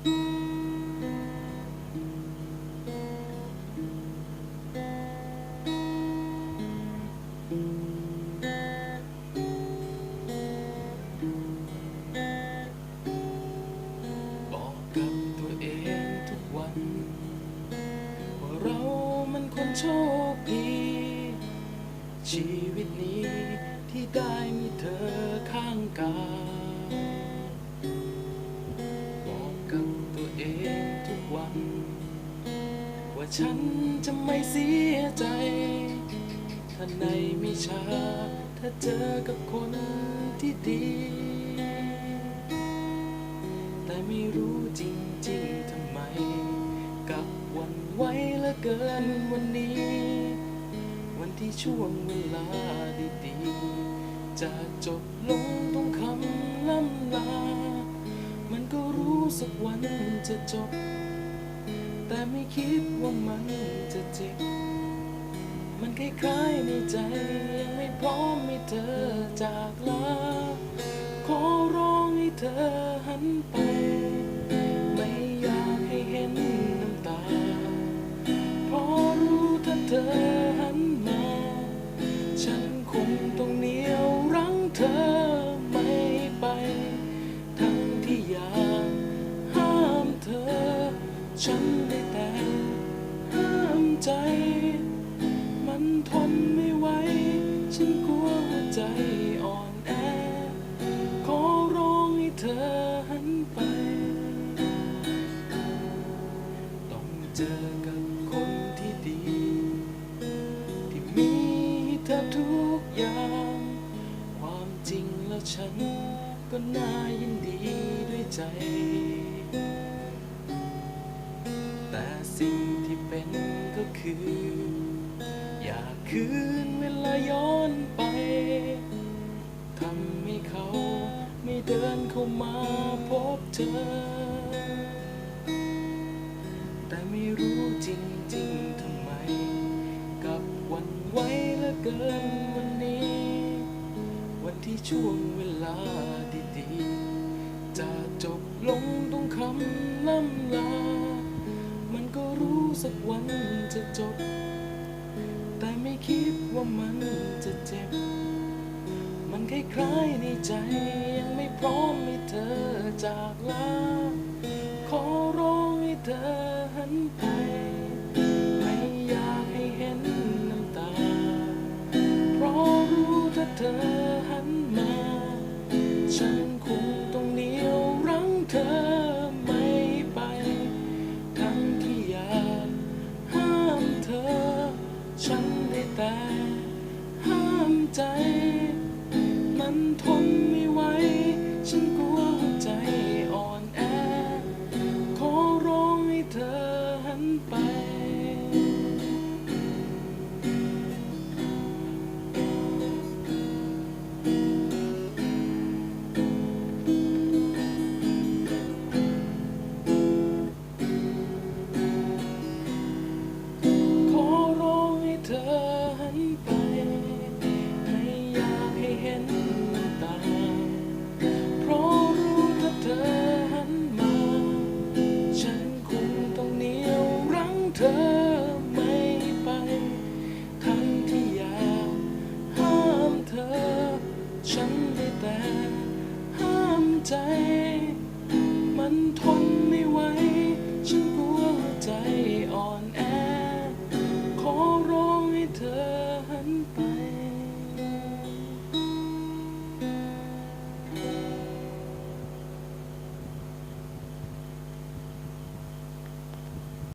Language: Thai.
บอกกับตัวเองทุกวัน ว่าเรามันคนโชคดี ชีวิตนี้ที่ได้มีเธอข้างกาย เองทุกวัน ว่าฉันจะไม่เสียใจ ถ้าในไม่ช้าถ้าเจอกับคนที่ดี แต่ไม่รู้จริงๆทำไม กับวันไว้ลือเกินวันนี้ วันที่ช่วงเวลาดีๆจะจบลงตรงคำล่ำลา มันก็รู้สักวันจะจบ แต่ไม่คิดว่ามันจะเจ็บ มันคล้ายๆในใจ ยังไม่พร้อมให้เธอจากลา ขอร้องให้เธอหันไป ไม่อยากให้เห็นน้ำตาเพราะรู้ถ้าเธอ ฉันได้แต่ห้ามใจ มันทนไม่ไหว ฉันกลัวหัวใจอ่อนแอ ขอร้องให้เธอหันไป ต้องเจอกับคนที่ดี ที่มีเธอทุกอย่าง ความจริงแล้วฉันก็น่ายินดีด้วยใจ คืออยากคืนเวลาย้อนไปทำให้เขาไม่เดินเข้ามาพบเธอ แต่ไม่รู้จริงๆทำไม กับวันไว้เหลือเกินวันนี้ วันที่ช่วงเวลาดีๆ จะจบลงตรงคำล่ำลา สักวันจะจบ แต่ไม่คิดว่ามันจะเจ็บ มันคล้ายๆในใจยังไม่พร้อมให้เธอจากลา ขอร้องให้เธอหันไป ไม่อยากให้เห็นน้ำตา เพราะรู้ถ้าเธอหันมา ฉันคงต้องเหนียวรั้งเธอ ใจ มันทนไม่ไหว ฉันกลัว ฉันได้แต่ห้ามใจ มันทนไม่ไหว